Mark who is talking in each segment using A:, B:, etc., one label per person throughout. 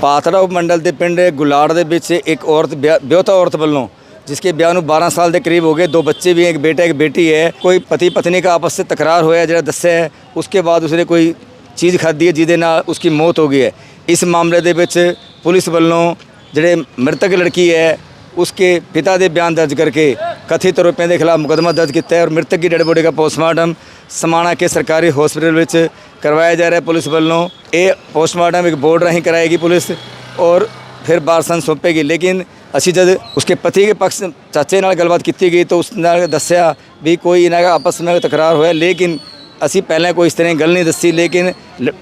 A: ਪਾਤੜਾ ਮੰਡਲ ਦੇ ਪਿੰਡ ਗੁਲਾੜ ਦੇ ਵਿੱਚ ਇੱਕ ਔਰਤ ਬਿਹਤਾ ਔਰਤ ਵੱਲੋਂ जिसके ਵਿਆਹ ਨੂੰ 12 ਸਾਲ ਦੇ ਕਰੀਬ ਹੋ ਗਏ, ਦੋ ਬੱਚੇ ਵੀ ਇੱਕ ਬੇਟਾ, ਇੱਕ ਬੇਟੀ ਹੈ, ਕੋਈ ਪਤੀ ਪਤਨੀ ਦਾ ਆਪਸ ਵਿੱਚ ਤਕਰਾਰ ਹੋਇਆ ਜਿਹੜਾ ਦੱਸਿਆ ਹੈ, ਉਸਕੇ ਬਾਅਦ ਉਸਨੇ ਕੋਈ ਚੀਜ਼ ਖਾਧੀ ਹੈ ਜਿਹਦੇ ਨਾਲ ਉਸकी ਮੌਤ ਹੋ ਗਈ ਹੈ। ਇਸ ਮਾਮਲੇ ਦੇ ਵਿੱਚ ਪੁਲਿਸ ਵੱਲੋਂ ਜਿਹੜੇ ਮ੍ਰਿਤਕ ਲੜਕੀ ਹੈ, ਉਸਕੇ ਪਿਤਾ ਦੇ ਬਿਆਨ ਦਰਜ ਕਰਕੇ ਕਥਿਤ ਰੋਪਿਆਂ ਦੇ ਖਿਲਾਫ ਮੁਕਦਮਾ ਦਰਜ ਕੀਤਾ ਹੈ ਔਰ ਮ੍ਰਿਤਕ ਦੀ ਡੈਡ ਬੋਡੀ ਦਾ ਪੋਸਟਮਾਰਟਮ ਸਮਾਣਾ ਕੇ ਸਰਕਾਰੀ ਹਸਪੀਟਲ ਵਿੱਚ ਕਰਵਾਇਆ ਜਾ ਰਿਹਾ ਪੁਲਿਸ ਵੱਲੋਂ। ਇਹ ਪੋਸਟਮਾਰਟਮ ਇੱਕ ਬੋਰਡ ਰਾਹੀਂ ਕਰਾਏਗੀ ਪੁਲਿਸ ਔਰ ਫਿਰ ਬਾਰਸਨ ਸੌਂਪੇਗੀ। ਲੇਕਿਨ ਅਸੀਂ ਜਦ ਉਸਕੇ ਪਤੀ ਕੇ ਪਕਸ਼ ਚਾਚੇ ਨਾਲ ਗੱਲਬਾਤ ਕੀਤੀ ਗਈ ਤਾਂ ਉਸ ਨਾਲ ਦੱਸਿਆ ਵੀ ਕੋਈ ਇਹਨਾਂ ਦਾ ਆਪਸ ਵਿੱਚ ਤਕਰਾਰ ਹੋਇਆ। ਲੇਕਿਨ ਅਸੀਂ ਪਹਿਲਾਂ ਕੋਈ ਇਸ ਤਰ੍ਹਾਂ ਦੀ ਗੱਲ ਨਹੀਂ ਦੱਸੀ ਲੇਕਿਨ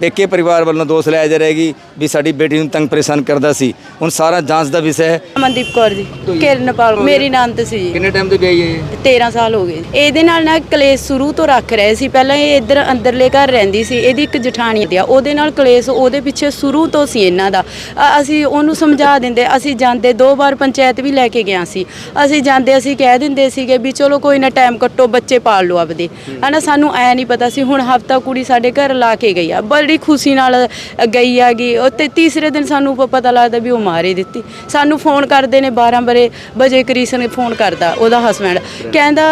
A: ਪੇਕੇ ਪਰਿਵਾਰ ਵੱਲੋਂ ਦੋਸ਼ ਲਾਇਆ ਜਾ ਰਿਹਾ ਕਿ ਵੀ ਸਾਡੀ ਬੇਟੀ ਨੂੰ ਤੰਗ ਪਰੇਸ਼ਾਨ ਕਰਦਾ ਸੀ। ਹੁਣ ਸਾਰਾ ਜਾਂਚ ਦਾ ਵਿਸ਼ਾ ਹੈ।
B: ਅਮਨਦੀਪ ਕੌਰ ਜੀ ਕਿਰਨਪਾਲ ਮੇਰੀ ਨੰਦ ਸੀ ਜੀ।
A: ਕਿੰਨੇ ਟਾਈਮ ਤੋਂ ਵਿਆਹੀ ਹੈ? ਇਹ
B: 13 ਸਾਲ ਹੋ ਗਏ। ਇਹਦੇ ਨਾਲ ਨਾ ਕਲੇਸ਼ ਸ਼ੁਰੂ ਤੋਂ ਰੱਖ ਰਹੇ ਸੀ। ਪਹਿਲਾਂ ਇਹ ਇੱਧਰ ਅੰਦਰਲੇ ਘਰ ਰਹਿੰਦੀ ਸੀ ਇਹਦੀ ਇੱਕ ਜਠਾਣੀ ਆ। ਉਹਦੇ ਨਾਲ ਕਲੇਸ਼ ਉਹਦੇ ਪਿੱਛੇ ਸ਼ੁਰੂ ਤੋਂ ਸੀ ਇਹਨਾਂ ਦਾ। ਅ- ਅਸੀਂ ਉਹਨੂੰ ਸਮਝਾ ਦਿੰਦੇ ਅਸੀਂ ਜਾਂਦੇ ਦੋ ਵਾਰ ਪੰਚਾਇਤ ਵੀ ਲੈ ਕੇ ਗਿਆ ਸੀ। ਅਸੀਂ ਜਾਂਦੇ ਅਸੀਂ ਕਹਿ ਦਿੰਦੇ ਸੀਗੇ ਵੀ ਚਲੋ ਕੋਈ ਨਾ ਟਾਈਮ ਕੱਟੋ ਬੱਚੇ ਪਾਲ ਲਓ ਆਪਦੇ। ਹਨਾ ਸਾਨੂੰ ਐ ਨਹੀਂ ਪਤਾ ਸੀ ਹੁਣ ਹਫਤਾ ਕੁੜੀ ਸਾਡੇ ਘਰ ਲਾ ਕੇ ਗਈ ਆ। ਬੜੀ ਖੁਸ਼ੀ ਨਾਲ ਅ, ਗਈ ਆਗੀ ਉਹ ਤੇ ਤੀਸਰੇ ਦਿਨ ਸਾਨੂੰ ਪਤਾ ਲੱਗਦਾ ਵੀ ਉਹ ਮਾਰੇ ਦਿੱਤੀ। ਸਾਨੂੰ ਫੋਨ ਕਰਦੇ ਨੇ 12 ਬਰੇ ਵਜੇ ਕਰੀਸ ਨੇ ਫੋਨ ਕਰਦਾ ਉਹਦਾ ਹਸਬੰਡ ਕਹਿੰਦਾ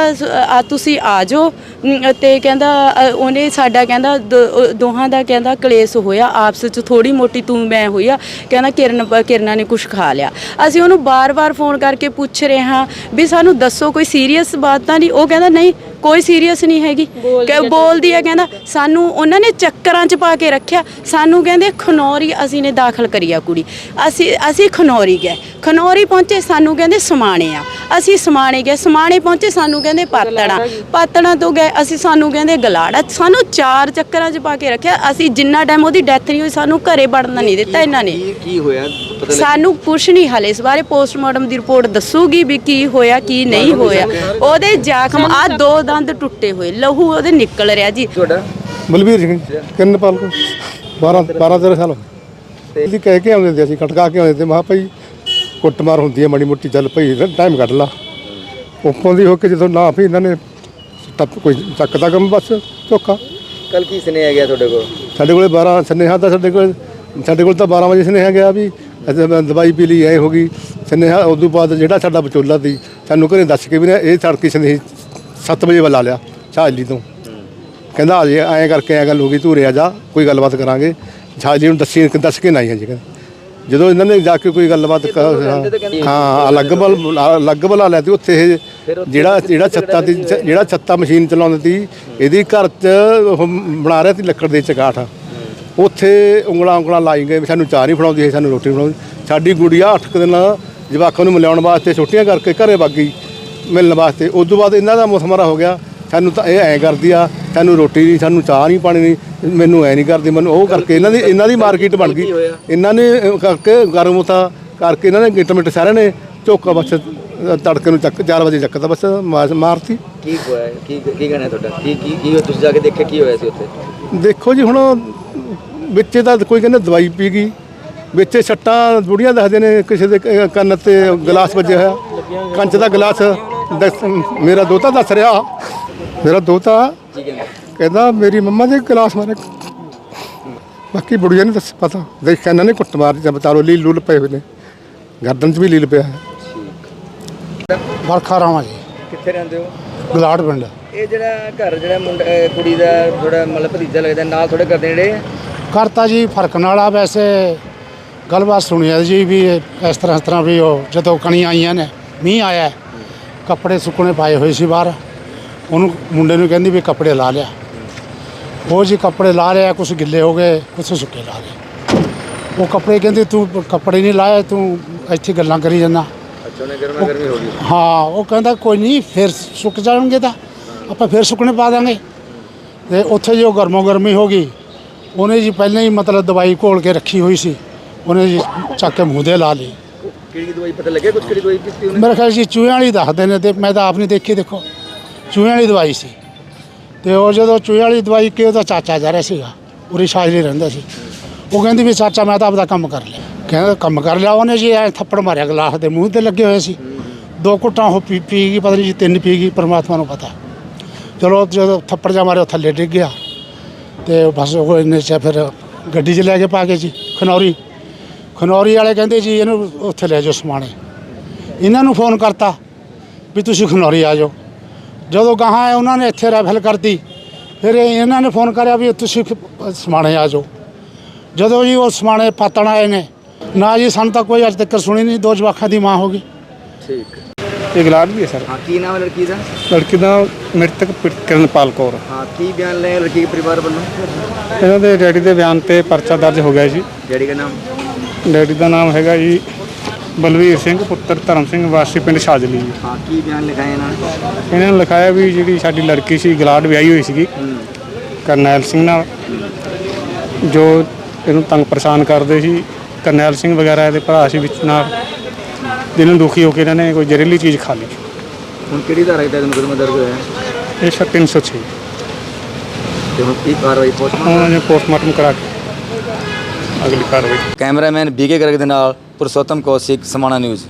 B: ਆ ਤੁਸੀਂ ਆ ਜਾਓ। ਅਮ, ਤੇ ਕਹਿੰਦਾ ਉਹਨੇ ਸਾਡਾ ਕਹਿੰਦਾ ਦ- ਦੋਹਾਂ ਦਾ ਕਹਿੰਦਾ ਕਲੇਸ਼ ਹੋਇਆ। ਆਪਸ ਵਿੱਚ ਥੋੜੀ ਮੋਟੀ ਤੂੰ ਮੈਂ ਹੋਈ ਆ। ਕਹਿੰਦਾ ਕਿਰਨ ਪ- ਕਿਰਨਾ ਨੇ ਕੁਝ ਖਾ ਲਿਆ। ਅਸੀਂ ਉਹਨੂੰ ਬਾਰ-ਬਾਰ ਫੋਨ ਕਰਕੇ ਪੁੱਛ ਰਹੇ ਹਾਂ ਵੀ ਸਾਨੂੰ ਦੱਸੋ ਕੋਈ ਸੀਰੀਅਸ ਬਾਤ ਤਾਂ ਨਹੀਂ। ਉਹ ਕਹਿੰਦਾ ਨਹੀਂ ਕੋਈ ਸੀਰੀਅਸ ਨਹੀਂ ਹੈਗੀ। ਕਿ ਬੋਲਦੀ ਹੈ ਕਹਿੰਦਾ ਸਾਨੂੰ ਉਹਨਾਂ ਨੇ ਚੱਕਰਾਂ 'ਚ ਪਾ ਕੇ ਰੱਖਿਆ। ਸਾਨੂੰ ਕਹਿੰਦੇ ਖਨੌਰੀ ਅਸੀਂ ਨੇ ਦਾਖਲ ਕਰੀਆ ਕੁੜੀ। ਅਸੀਂ ਅਸੀਂ ਖਨੌਰੀ ਗਏ। ਖਨੌਰੀ ਪਹੁੰਚੇ ਸਾਨੂੰ ਕਹਿੰਦੇ ਸਮਾਣੇ ਆ। ਅਸੀਂ ਸਮਾਣੇ ਗਏ। ਸਮਾਣੇ ਪਹੁੰਚੇ ਸਾਨੂੰ ਕਹਿੰਦੇ ਪਾਤੜਾ। ਪਾਤੜਾ ਤੋਂ ਗਏ ਅਸੀਂ ਸਾਨੂੰ ਕਹਿੰਦੇ ਗਲਾੜਾ। ਸਾਨੂੰ ਚਾਰ ਚੱਕਰਾਂ 'ਚ ਪਾ ਕੇ ਰੱਖਿਆ। ਅਸੀਂ ਜਿੰਨਾ ਟਾਈਮ ਉਹਦੀ ਡੈਥ ਨਹੀਂ ਹੋਈ ਸਾਨੂੰ ਘਰੇ ਵੜਨ ਨਹੀਂ ਦਿੱਤਾ ਇਹਨਾਂ ਨੇ।
A: ਕੀ ਕੀ ਹੋਇਆ? ਪਤਾ
B: ਸਾਨੂੰ ਕੁਛ ਨਹੀਂ ਹਾਲੇ ਇਸ ਬਾਰੇ। ਪੋਸਟਮਾਰਟਮ ਦੀ ਰਿਪੋਰਟ ਦੱਸੂਗੀ ਵੀ ਕੀ ਹੋਇਆ ਕੀ ਨਹੀਂ ਹੋਇਆ। ਉਹਦੇ ਜ਼ਖਮ ਆ ਦੋ ਦੰਦ ਟੁੱਟੇ ਹੋਏ ਲਹੂ ਉਹਦੇ ਨਿਕਲ ਰਿਹਾ ਜੀ।
A: ਤੁਹਾਡਾ?
C: ਬਲਵੀਰ ਸਿੰਘ ਜੀ, ਕਿਰਨਪਾਲ ਕੋ 12 12 13 ਸਾਲ ਇਹਦੀ ਕਹਿ ਕੇ ਆਉਂਦੇ ਹੁੰਦੇ ਅਸੀਂ ਕਟਕਾ ਕੇ ਆਉਂਦੇ ਤੇ ਮਹਾ ਭਾਈ ਕੁੱਟਮਾਰ ਹੁੰਦੀ ਹੈ ਮਾੜੀ ਮੋਟੀ ਚੱਲ ਭਈ ਟਾਈਮ ਕੱਢ ਲਾ। ਉੱਪੋਂ ਦੀ ਹੋ ਕੇ ਜਦੋਂ ਨਾ ਵੀ ਇਹਨਾਂ ਨੇ ਟੱਪ ਕੋਈ ਚੱਕਦਾ ਕੰਮ ਬਸ ਧੋਖਾ।
A: ਕੱਲ ਕੀ ਸੁਨੇਹਾ ਗਿਆ ਤੁਹਾਡੇ ਕੋਲ?
C: ਸਾਡੇ ਕੋਲੇ 12 ਸੁਨੇਹਾ ਤਾਂ ਸਾਡੇ ਕੋਲ ਸਾਡੇ ਕੋਲ ਤਾਂ 12 ਵਜੇ ਸੁਨੇਹਾ ਗਿਆ ਵੀ ਅਸੀਂ ਦਵਾਈ ਪੀ ਲਈ ਐ ਹੋ ਗਈ। ਸੁਨੇਹਾ ਉਦੋਂ ਬਾਅਦ ਜਿਹੜਾ ਸਾਡਾ ਵਿਚੋਲਾ ਸੀ ਸਾਨੂੰ ਘਰੇ ਦੱਸ ਕੇ ਵੀ ਨੇ ਇਹ ਤੜਕੇ ਸੁਨੇਹੀ 7 ਵਜੇ ਵੱਲ ਆ ਲਿਆ ਛਾਜਲੀ ਤੋਂ। ਕਹਿੰਦਾ ਆ ਜੇ ਐਂ ਕਰਕੇ ਐਂ ਗੱਲ ਹੋ ਗਈ ਤੂੰ ਰਿਆ ਜਾ ਕੋਈ ਗੱਲਬਾਤ ਕਰਾਂਗੇ। ਛਾਜਲੀ ਨੂੰ ਦੱਸੀ ਦੱਸ ਕੇ ਨਾ ਆਈ ਜੀ ਕਹਿੰਦੇ। ਜਦੋਂ ਇਹਨਾਂ ਨੇ ਜਾ ਕੇ ਕੋਈ ਗੱਲਬਾਤ ਹਾਂ ਅਲੱਗ ਬਲ ਅਲੱਗ ਬੁਲਾ ਲਿਆ ਤੇ ਉੱਥੇ ਇਹ ਜਿਹੜਾ ਜਿਹੜਾ ਛੱਤਾ ਦੀ ਜਿਹੜਾ ਛੱਤਾ ਮਸ਼ੀਨ ਚਲਾਉਂਦੀ ਸੀ ਇਹਦੀ ਘਰ 'ਚ ਬਣਾ ਰਿਹਾ ਸੀ ਲੱਕੜ ਦੇ ਚਕਾਠ। ਉੱਥੇ ਉਂਗਲਾਂ ਉਂਗਲਾਂ ਲਾਈ ਗਏ ਸਾਨੂੰ ਚਾਹ ਨਹੀਂ ਫੜਾਉਂਦੀ ਸੀ ਸਾਨੂੰ ਰੋਟੀ ਨਹੀਂ ਫੜਾਉਂਦੀ। ਸਾਡੀ ਗੁੜੀਆ 8 ਦਿਨ ਜਵਾਕਾਂ ਨੂੰ ਮਿਲਾਉਣ ਵਾਸਤੇ ਛੁੱਟੀਆਂ ਕਰਕੇ ਘਰੇ ਵਗ ਗਈ। ਮਿਲਣ ਵਾਸਤੇ। ਉਸ ਤੋਂ ਬਾਅਦ ਇਹਨਾਂ ਦਾ ਮੁਸਮਰਾ ਹੋ ਗਿਆ। ਸਾਨੂੰ ਤਾਂ ਇਹ ਐਂ ਕਰਦੀ ਆ ਸਾਨੂੰ ਰੋਟੀ ਨਹੀਂ ਸਾਨੂੰ ਚਾਹ ਨਹੀਂ ਪਾਣੀ ਨਹੀਂ ਮੈਨੂੰ ਐ ਨਹੀਂ ਕਰਦੀ ਮੈਨੂੰ ਉਹ ਕਰਕੇ ਇਹਨਾਂ ਦੀ ਇਹਨਾਂ ਦੀ ਮਾਰਕੀਟ ਬਣ ਗਈ। ਇਹਨਾਂ ਨੇ ਕਰਕੇ ਗਰਮ ਉਤਾ ਕਰਕੇ ਇਹਨਾਂ ਨੇ ਗਿੱਟ ਮਿੱਟ ਸਾਰਿਆਂ ਨੇ ਝੋਕਾ ਬਸ ਤੜਕੇ ਨੂੰ ਚੱਕ 4 ਵਜੇ ਚੱਕਦਾ ਬਸ ਮਾਰ- ਮਾਰਤੀ।
A: ਕੀ ਹੋਇਆ? ਕੀ ਕੀ ਕਹਿਣਾ ਤੁਹਾਡਾ? ਕੀ ਕੀ ਕੀ ਤੁਸੀਂ ਜਾ ਕੇ ਦੇਖਿਆ ਕੀ ਹੋਇਆ ਸੀ ਉੱਥੇ?
C: ਦੇਖੋ ਜੀ ਹੁਣ ਵਿੱਚੇ ਤਾਂ ਕੋਈ ਕਹਿੰਦਾ ਦਵਾਈ ਪੀ ਗਈ। ਵਿੱਚੇ ਸੱਟਾਂ ਬੁੜੀਆਂ ਦੱਸਦੇ ਨੇ ਕਿਸੇ ਦੇ ਕੰਨ ਤੇ ਗਲਾਸ ਵੱਜਿਆ ਹੋਇਆ। ਕੰਚ ਦਾ ਗਲਾਸ। ਦੱਸ- ਮੇਰਾ ਦੋਤਾ ਦੱਸ ਰਿਹਾ। ਮੇਰਾ ਦੋਤਾ
A: ਕਹਿੰਦੇ
C: ਮੇਰੀ ਮੰਮਾ ਦੇ ਗਲਾਸ ਮਾਰੇ। ਬਾਕੀ ਬੁੜੀਆਂ ਨੇ ਦੱਸ ਪਤਾ। ਦੇਖਿਆ ਇਹਨਾਂ ਨੇ ਕੁੱਟ ਮਾਰ ਜਾਂ ਬਤਾਰੋ ਲੀਲ ਲੁੱਲ ਪਏ ਹੋਏ ਨੇ। ਗਰਦਨ 'ਚ ਵੀ ਲੀਲ ਪਿਆ ਹੈ।
D: ਵਰਖਾ ਰਾਵਾਂ ਜੀ।
A: ਕਿੱਥੇ ਰਹਿੰਦੇ ਹੋ?
D: ਗਲਾੜ ਪਿੰਡ।
A: ਇਹ ਜਿਹੜਾ ਘਰ ਜਿਹੜਾ ਮੁੰਡਾ ਅਹ ਕੁੜੀ ਦਾ ਥੋੜਾ ਮਤਲਬ ਭਤੀਜਾ ਲੱਗਦਾ ਨਾਲ ਥੋੜੇ ਕਰਦੇ ਜਿਹੜੇ
D: ਕਰਤਾ ਜੀ ਫ਼ਰਕ ਨਾਲ ਆ ਵੈਸੇ। ਗੱਲਬਾਤ ਸੁਣੀ ਹੈ ਜੀ ਵੀ ਇਹ ਇਸ ਤਰ੍ਹਾਂ ਇਸ ਤਰ੍ਹਾਂ ਵੀ ਉਹ ਜਦੋਂ ਕਣੀਆਂ ਆਈਆਂ ਨੇ ਮੀਂਹ ਆਇਆ। ਹੈ, ਕੱਪੜੇ ਸੁੱਕਣੇ ਪਾਏ ਹੋਏ ਸੀ ਬਾਹਰ। ਉਹਨੂੰ ਮੁੰਡੇ ਨੂੰ ਕਹਿੰਦੀ ਵੀ ਕੱਪੜੇ ਲਾ ਲਿਆ। ਉਹ ਜੀ ਕੱਪੜੇ ਲਾ ਰਿਹਾ ਕੁਝ ਗਿੱਲੇ ਹੋ ਗਏ ਕੁਝ ਸੁੱਕੇ ਲਾ ਲਏ। ਉਹ ਕੱਪੜੇ ਕਹਿੰਦੀ ਤੂੰ ਕੱਪੜੇ ਨਹੀਂ ਲਾਏ ਤੂੰ ਇੱਥੇ ਗੱਲਾਂ ਕਰੀ ਜਾਂਦਾ।
A: ਅੱਛਾ ਉਹਨੇ ਗਰਮਾ ਗਰਮੀ ਹੋ ਗਈ।
D: ਹਾਂ ਉਹ ਕਹਿੰਦਾ ਕੋਈ ਨਹੀਂ ਫਿਰ ਸੁੱਕ ਜਾਣਗੇ ਤਾਂ। ਆਪਾਂ ਫਿਰ ਸੁੱਕਣੇ ਪਾ ਦਾਂਗੇ। ਤੇ ਉੱਥੇ ਜੋ ਗਰਮੋ ਗਰਮੀ ਹੋ ਗਈ। ਉਹਨੇ ਜੀ ਪਹਿਲਾਂ ਹੀ ਮਤਲਬ ਦਵਾਈ ਘੋਲ ਕੇ ਰੱਖੀ ਹੋਈ ਸੀ। ਉਹਨੇ ਜੀ ਚੱਕ ਕੇ ਮੂੰਹ ਦੇ ਲਾ ਲਈ
A: ਕਿਹੜੀ ਦਵਾਈ ਪਤਾ ਲੱਗਿਆ ਕੁਝ ਕਿਹੜੀ ਦਵਾਈ ਪੀਤੀ ਉਹਨੇ?
D: ਮੇਰੇ ਖਿਆਲ ਜੀ ਚੂਹਿਆਂ ਵਾਲੀ ਦੱਸਦੇ ਨੇ ਤੇ ਮੈਂ ਤਾਂ ਆਪ ਨਹੀਂ ਦੇਖੀ, ਦੇਖੋ। ਚੂਹਿਆਂ ਵਾਲੀ ਦਵਾਈ ਸੀ। ਤੇ ਉਹ ਜਦੋਂ ਚੂਹਿਆਂ ਵਾਲੀ ਦਵਾਈ ਕਿ ਉਹਦਾ ਚਾਚਾ ਜਾ ਰਿਹਾ ਸੀਗਾ, ਉਰੀ ਸ਼ਾਜਲੀ ਰਹਿੰਦਾ ਸੀ। ਉਹ ਕਹਿੰਦੀ ਵੀ ਚਾਚਾ ਮੈਂ ਤਾਂ ਆਪਦਾ ਕੰਮ ਕਰ ਲਿਆ। ਕਹਿੰਦਾ ਕੰਮ ਕਰ ਲਿਆ ਉਹਨੇ ਜੀ, ਐ ਥੱਪੜ ਮਾਰਿਆ ਗਲਾਸ ਦੇ ਮੂੰਹ ਤੇ ਲੱਗੇ ਹੋਏ ਸੀ। ਦੋ ਘੁੱਟਾਂ ਉਹ ਪੀ ਪੀ ਗਈ, ਪਤਾ ਨਹੀਂ ਜੀ ਤਿੰਨ ਪੀ ਗਈ, ਪਰਮਾਤਮਾ ਨੂੰ ਪਤਾ। ਚਲੋ ਜਦੋਂ ਥੱਪੜ ਜਾ ਮਾਰਿਆ ਥੱਲੇ ਡਿੱਗ ਗਿਆ। ਤੇ ਬਸ ਉਹ ਇੰਨੇ ਚ ਫਿਰ ਗੱਡੀ 'ਚ ਲੈ ਕੇ ਪਾ ਕੇ ਜੀ, ਖਨੌਰੀ। ਖਨੌਰੀ ਵਾਲੇ ਕਹਿੰਦੇ ਜੀ ਇਹਨੂੰ ਉੱਥੇ ਲੈ ਜਾਓ ਸਮਾਣੇ। ਇਹਨਾਂ ਨੂੰ ਫੋਨ ਕਰਤਾ ਵੀ ਤੁਸੀਂ ਖਨੌਰੀ ਆ ਜਾਓ। ਜਦੋਂ ਗਾਹਾਂ ਆਏ ਉਹਨਾਂ ਨੇ ਇੱਥੇ ਰੈਫਲ ਕਰਤੀ। ਫਿਰ ਇਹਨਾਂ ਨੇ ਫੋਨ ਕਰਿਆ ਵੀ ਤੁਸੀਂ ਸਮਾਣੇ ਆ ਜਾਓ। ਜਦੋਂ ਜੀ ਉਹ ਸਮਾਣੇ ਪਾਤਣ ਆਏ ਨੇ ਨਾ ਜੀ ਸਾਨੂੰ ਤਾਂ ਕੋਈ ਅੱਜ ਤੱਕ ਸੁਣੀ ਨਹੀਂ ਦੋ ਜਵਾਖਾਂ ਦੀ ਮਾਂ ਹੋ ਗਈ।
A: ਠੀਕ।
E: ਇਹ ਵੀ ਹੈ ਸਰ।
A: ਹਾਂ ਕੀ ਨਾਮ ਲੜਕੀ ਦਾ?
E: ਲੜਕੀ ਦਾ ਮ੍ਰਿਤਕ ਕਿਰਨਪਾਲ ਕੌਰ।
A: ਹਾਂ ਕੀ ਬਿਆਨ ਲੈ ਲੜਕੀ ਦੇ ਪਰਿਵਾਰ ਵੱਲੋਂ?
E: ਇਹਨਾਂ ਦੇ ਡੈਡੀ ਦੇ ਬਿਆਨ ਤੇ ਪਰਚਾ ਦਰਜ ਹੋ ਗਿਆ ਜੀ।
A: ਡੈਡੀ ਦਾ ਨਾਮ?
E: ਡੈਡੀ ਦਾ ਨਾਮ ਹੈਗਾ ਜੀ ਬਲਵੀਰ ਸਿੰਘ ਪੁੱਤਰ ਧਰਮ ਸਿੰਘ ਵਾਸੀ ਪਿੰਡ ਸ਼ਾਜਲੀ ਜੀ
A: ਹਾਂ ਕੀ ਬਿਆਨ ਲਿਖਾਇਆ ਇਹਨਾਂ ਨੇ?
E: ਇਹਨਾਂ ਨੇ ਲਿਖਾਇਆ ਵੀ ਜਿਹੜੀ ਸਾਡੀ ਲੜਕੀ ਸੀ ਗਲਾਡ ਵਿਆਹੀ ਹੋਈ ਸੀਗੀ ਕਰਨੈਲ ਸਿੰਘ ਨਾਲ। ਜੋ ਇਹਨੂੰ ਤੰਗ ਪਰੇਸ਼ਾਨ ਕਰਦੇ ਸੀ ਕਰਨੈਲ ਸਿੰਘ ਵਗੈਰਾ ਇਹਦੇ ਭਰਾ ਸੀ ਵਿੱਚ ਨਾਲ। ਜਿਹਨਾਂ ਦੁਖੀ ਹੋ ਕੇ ਇਹਨਾਂ ਨੇ ਕੋਈ ਜ਼ਹਿਰੀਲੀ ਚੀਜ਼ ਖਾ ਲਈ।
A: ਹੁਣ ਕਿਹੜੀ ਧਾਰਾ ਦਾ ਮੁਕਦਮਾ ਦਰਜ ਹੋਇਆ? ਹੈ
E: ਇਹ 306
A: ਤੇ ਹੁਣ ਕੀ ਕਾਰਵਾਈ
E: ਪੋਸਟਮਾਰਟਮ ਕਰਾ ਕੇ ਅਗਲੀ ਕਾਰਵਾਈ।
A: ਕੈਮਰਾਮੈਨ ਬੀਕੇ ਗਰਗ ਦੇ ਨਾਲ ਪੁਰਸ਼ੋਤਮ ਕੌਸ਼ਿਕ ਸਮਾਣਾ ਨਿਊਜ਼।